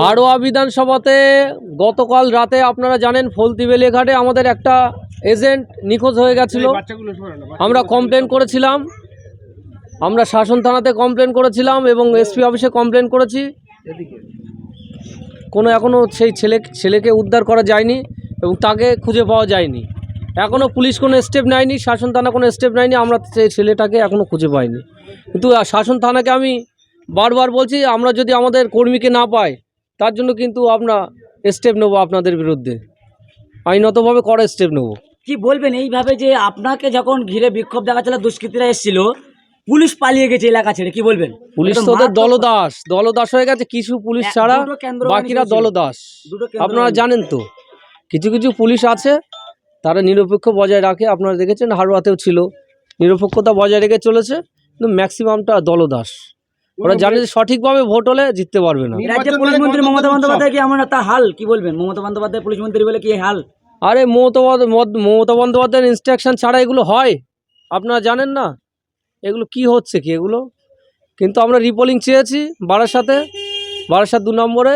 হাড়োয়া বিধানসভাতে গতকাল রাতে আপনারা জানেন ফলতি বেলেঘাটে আমাদের একটা এজেন্ট নিখোঁজ হয়ে গেছিল। আমরা কমপ্লেন করেছিলাম। আমরা শাসন থানাতে কমপ্লেন করেছিলাম এবং এসপি অফিসে কমপ্লেন করেছি। কোনো এখনও সেই ছেলে ছেলেকে উদ্ধার করা যায়নি এবং তাকে খুঁজে পাওয়া যায়নি। এখনও পুলিশ কোনো স্টেপ নেয়নি শাসন থানা কোনো স্টেপ নেয়নি আমরা সেই ছেলেটাকে এখনও খুঁজে পাইনি। কিন্তু শাসন থানাকে আমি বারবার বলছি আমরা যদি আমাদের কর্মীকে না পাই তার জন্য কিন্তু আমরা স্টেপ নেব আপনাদের বিরুদ্ধে। আইনতভাবে কড়া স্টেপ নেব। কি বলবেন? এইভাবে যে আপনাকে যখন ঘিরে বিক্ষোভ দেখাচ্ছিল দুষ্কৃতীরা এসেছিল পুলিশ পালিয়ে গেছে এলাকা ছেড়ে কি বলবেন? পুলিশ তো দলদাস। দলদাস হয়ে গেছে কিছু পুলিশ ছাড়া বাকিরা দলদাস। আপনারা জানেন তো কিছু কিছু পুলিশ আছে তারা নিরপেক্ষ বজায় রাখে। আপনারা দেখেছেন হারোয়াতেও ছিল। নিরপেক্ষতা বজায় রেখে চলেছে কিন্তু ম্যাক্সিমামটা দলদাস। ওরা জানে যে সঠিকভাবে ভোট হলে জিততে পারবে না। রাজ্যের পুলিশ মন্ত্রী মমতা বন্দ্যোপাধ্যায় কি এমন একটা হাল? কি বলবেন? মমতা বন্দ্যোপাধ্যায় পুলিশ মন্ত্রী বলে কি হাল? আরে মমতা মমতা বন্দ্যোপাধ্যায়ের ইনস্ট্রাকশন ছাড়া এগুলো হয়। আপনারা জানেন না? এগুলো কি হচ্ছে কি এগুলো? কিন্তু আমরা রিপোলিং চেয়েছি বারাসাতে। বারাসাত দু নম্বরে।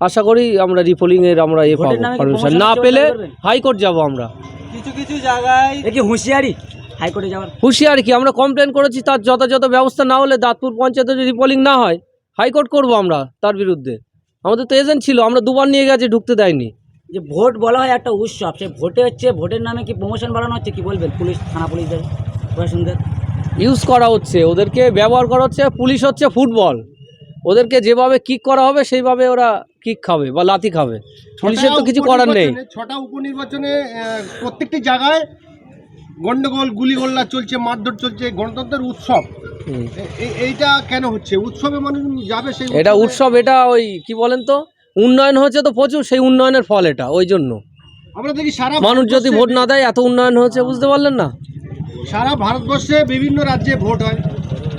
আশা করি আমরা রিপোলিংয়ের আমরা এ পাবো। পারমিশন না পেলে হাইকোর্ট যাব আমরা। কিছু কিছু জায়গায় কি হুঁশিয়ারি? হাইকোর্টে যাওয়ার হুঁশিয়ারি কি? আমরা কমপ্লেন করেছি তার যথাযথ ব্যবস্থা না হলে দাঁতপুর পঞ্চায়েতে যদি রিপোলিং না হয় হাইকোর্ট করব আমরা তার বিরুদ্ধে। আমাদের তো এজেন্ট ছিল আমরা দুবার নিয়ে গেছি ঢুকতে দেয়নি। যে ভোট বলা হয় একটা উৎসব সে ভোটে হচ্ছে ভোটের নামে কি প্রমোশন বাড়ানো হচ্ছে কি বলবেন পুলিশ থানা পুলিশদের প্রশাসনদের? ইউজ করা হচ্ছে ওদেরকে ব্যবহার করা হচ্ছে পুলিশ হচ্ছে ফুটবল ওদেরকে যেভাবে কিক করা হবে সেইভাবে ওরা কিক খাবে বা লাথি খাবে। পুলিশের তো কিছু করার নেই। ছটা উপনির্বাচনে প্রত্যেকটি জায়গায় গন্ডগোল গুলিগোল্লা চলছে মারধর চলছে গণতন্ত্রের উৎসব। এইটা কেন হচ্ছে? উৎসবে মানুষ যাবে সেই এটা উৎসব? এটা ওই কি বলেন তো? উন্নয়ন হচ্ছে তো প্রচুর সেই উন্নয়নের ফল এটা ওই জন্য। আমরা দেখি সারা মানুষ যদি ভোট না দেয় এত উন্নয়ন হচ্ছে বুঝতে পারলেন না? সারা ভারতবর্ষে বিভিন্ন রাজ্যে ভোট হয়।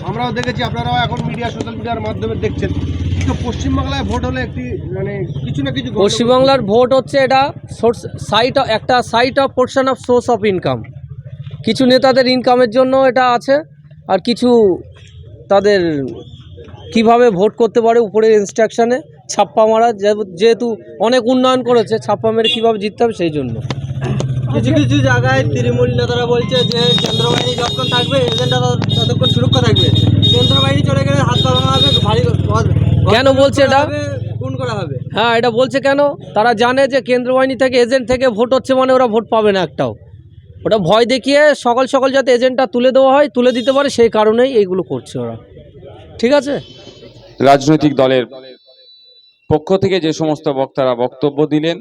আমরাও দেখেছি আপনারাও এখন মিডিয়া সোশ্যাল মিডিয়ার মাধ্যমে দেখছেন। কিন্তু পশ্চিমবাংলায় ভোট হলে একটি মানে কিছু না কিছু পশ্চিমবাংলার ভোট হচ্ছে এটা সোর্স সাইট একটা site of portion of source of income কিছু নেতাদের ইনকামের জন্য এটা আছে আর কিছু তাদের কীভাবে ভোট করতে পারে উপরের ইনস্ট্রাকশানে ছাপ্পা মারা যেহেতু অনেক উন্নয়ন করেছে ছাপ্পা মেরে কীভাবে জিততে হবে সেই জন্য। কিছু কিছু জায়গায় তৃণমূল নেতারা বলছে যে কেন্দ্র বাহিনী যতক্ষণ থাকবে এজেন্টরা ততক্ষণ সুরক্ষা থাকবে। কেন্দ্র বাহিনী চলে গেলে হাত পা ভাঙা হবে ভারী কেন বলছে এটা? খুন করা হবে। হ্যাঁ এটা বলছে কেন? তারা জানে যে কেন্দ্র বাহিনী থেকে এজেন্ট থেকে ভোট হচ্ছে মানে ওরা ভোট পাবে না একটাও। ওটা ভয় দেখিয়ে সকাল সকাল যাতে এজেন্টটা তুলে দেওয়া হয়, তুলে দিতে পারে, সেই কারণেই এইগুলো করছে ওরা। ঠিক আছে? রাজনৈতিক দলের পক্ষ থেকে যে সমস্ত বক্তারা বক্তব্য দিলেন,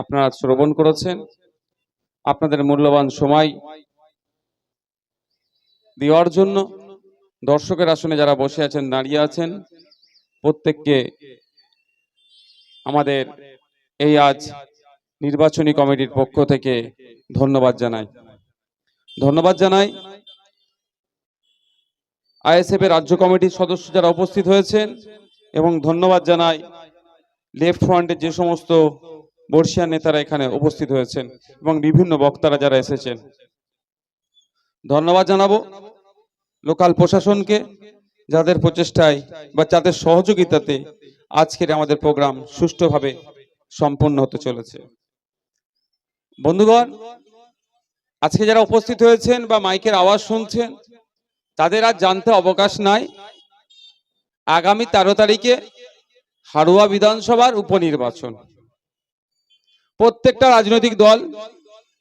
আপনারা শ্রবণ করেছেন। আপনাদের মূল্যবান সময় দেওয়ার জন্য দর্শকের আসনে যারা বসে আছেন, দাঁড়িয়ে আছেন, প্রত্যেককে আমাদের এই আজ নির্বাচনী কমিটির পক্ষ থেকে ধন্যবাদ জানাই। ধন্যবাদ জানাই আইএসএফ এর রাজ্য কমিটির সদস্য যারা উপস্থিত হয়েছেন এবং ধন্যবাদ জানাই লেফট ফ্রন্টের যে সমস্ত বর্ষিয়ান নেতারা এখানে উপস্থিত হয়েছেন এবং বিভিন্ন বক্তারা যারা এসেছেন। ধন্যবাদ জানাব লোকাল প্রশাসনকে যাদের প্রচেষ্টায় বা যাদের সহযোগিতাতে আজকের আমাদের প্রোগ্রাম সুষ্ঠুভাবে সম্পন্ন হতে চলেছে। বন্ধুগণ, আজকে যারা উপস্থিত হয়েছেন বা মাইকের আওয়াজ শুনছেন, তাদের আর জানতে অবকাশ নাই। আগামী তেরো তারিখে হাড়ুয়া বিধানসভার উপনির্বাচন। প্রত্যেকটা রাজনৈতিক দল,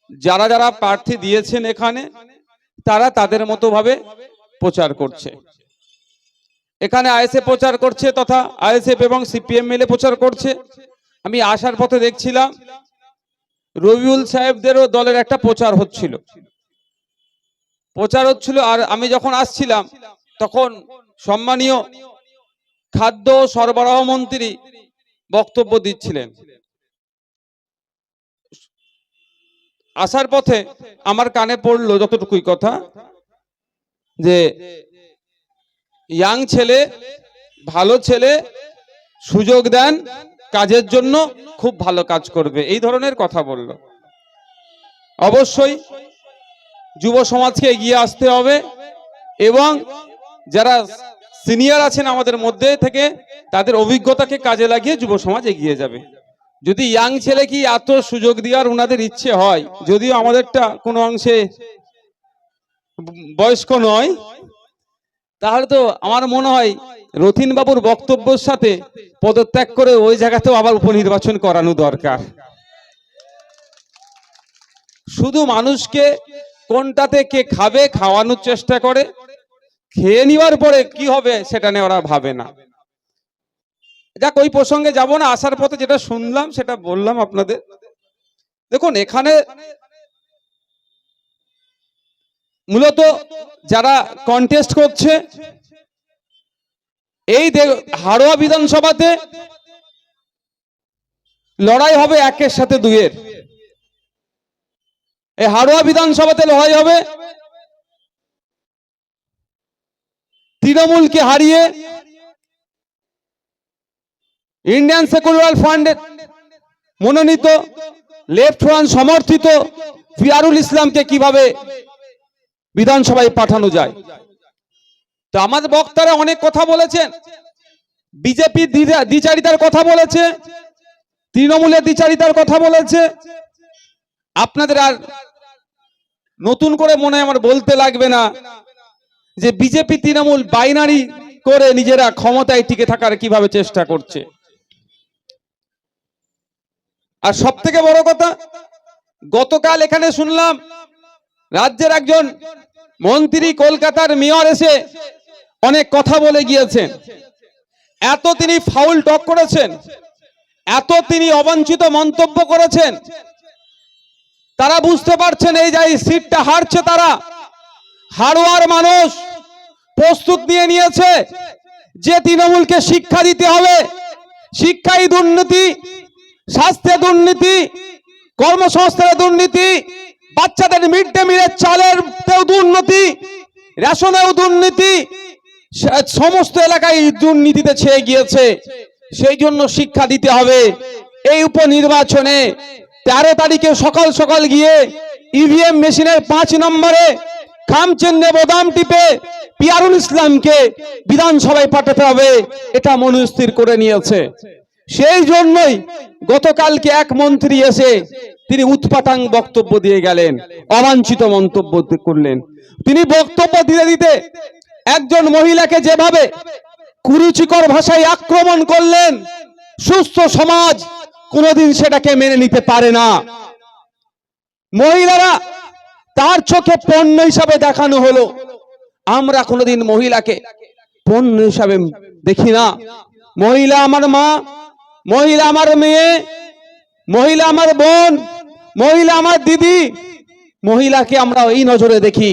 যারা যারা প্রার্থী দিয়েছেন এখানে, তারা তাদের মতো ভাবে প্রচার করছে। এখানে আইএসএফ প্রচার করছে তথা আইএসএফ এবং সিপিএম মিলে প্রচার করছে। আমি আসার পথে দেখছিলাম রবিউল সাহেবদেরও দলের একটা প্রচার হচ্ছিল। প্রচার হচ্ছিল আর আমি যখন আসছিলাম, তখন সম্মানীয় খাদ্য সরবরাহ মন্ত্রী বক্তব্য দিচ্ছিলেন। আসার পথে আমার কানে পড়ল যতটুকুই কথা, যে ইয়াং ছেলে, ভালো ছেলে, সুযোগ দেন কাজের জন্য খুব ভালো কাজ করবে। এই ধরনের কথা বলল। অবশ্যই যুব সমাজকে এগিয়ে আসতে হবে এবং যারা সিনিয়র আছেন আমাদের মধ্যে থেকে, তাদের অভিজ্ঞতাকে কাজে লাগিয়ে যুব সমাজ এগিয়ে যাবে। যদি ইয়াং ছেলে কি এত সুযোগ দেওয়ার ওনাদের ইচ্ছে হয়, যদিও আমাদেরটা কোনো অংশে বয়স্ক নয়, তাহলে তো আমার মনে হয় রথিন বাবুর বক্তব্যের সাথে পদত্যাগ করে ওই জায়গাতেও আবার উপনির্বাচন করানো দরকার। শুধু মানুষকে কোনটাতে কে খাবে, খাওয়ানোর চেষ্টা করে, খেয়ে নেওয়ার পরে কি হবে সেটা নিয়ে ওরা ভাবে না। যাক, ওই প্রসঙ্গে যাব না, আসার পথে যেটা শুনলাম সেটা বললাম আপনাদের। দেখুন, এখানে মূলত যারা কন্টেস্ট করছে এই হাড়োয়া বিধানসভাতে লড়াই হবে একের সাথে দুইয়ের। এই হাড়োয়া বিধানসভাতে লড়াই হবে। তৃণমূলকে হারিয়ে ইন্ডিয়ান সেকুলার ফান্ডের মনোনীত, লেফট ফ্রন্ট সমর্থিত ফিয়ারুল ইসলামকে কীভাবে বিধানসভায় পাঠানো যায়? তো আমাদের বক্তারা অনেক কথা বলেছেন। বিজেপি দ্বিচারিতার কথা বলেছে। তৃণমূলের দ্বিচারিতার কথা বলেছে। আপনাদের আর নতুন করে মনে আমার বলতে লাগবে না যে বিজেপি তৃণমূল বাইনারি করে নিজেরা ক্ষমতায় টিকে থাকার কীভাবে চেষ্টা করছে। আর সব থেকে বড় কথা, গতকাল এখানে শুনলাম, রাজ্যের একজন মন্ত্রী কলকাতার মেয়র এসে অনেক কথা বলে গিয়েছেন। এত তিনি ফাউল টক করেছেন। এত তিনি অবাঞ্ছিত মন্তব্য করেছেন। তারা বুঝতে পারছেন এই যে সিটটা হারছে তারা। হারোয়ার মানুষ প্রস্তুত নিয়ে নিয়েছে যে তৃণমূলকে শিক্ষা দিতে হবে। শিক্ষায় দুর্নীতি, স্বাস্থ্যে দুর্নীতি, কর্মসংস্থানে দুর্নীতি, বাচ্চাদের মিড ডে মিলের চালের দুর্নীতি, রেশনেও দুর্নীতি সমস্ত এলাকায় দুর্নীতিতে ছেয়ে গিয়েছে। সেই জন্য শিক্ষা দিতে হবে। এই উপনির্বাচনে তেরো তারিখে সকাল সকাল গিয়ে ইভিএম মেশিনের পাঁচ নম্বরে খামচেন্নে বোদাম টিপে পিয়ারুল ইসলামকে বিধানসভায় পাঠাতে হবে। এটা মনস্থির করে নিয়েছে। সেই জন্যই গতকালকে এক মন্ত্রী এসে তিনি উৎপাটাং বক্তব্য দিয়ে গেলেন, অবাঞ্ছিত মন্তব্য করলেন। তিনি বক্তব্য দিতে দিতে একজন মহিলাকে যেভাবে কুরুচিকর ভাষায় আক্রমণ করলেন, সুস্থ সমাজ কোনোদিন সেটাকে মেনে নিতে পারে না। মহিলারা তার চোখে পণ্য হিসাবে দেখানো হলো। আমরা কোনোদিন মহিলাকে পণ্য হিসাবে দেখি না। মহিলা আমার মা, মহিলা আমার মেয়ে, মহিলা আমার বোন, মহিলা আমার দিদি, মহিলাকে আমরা এই নজরে দেখি।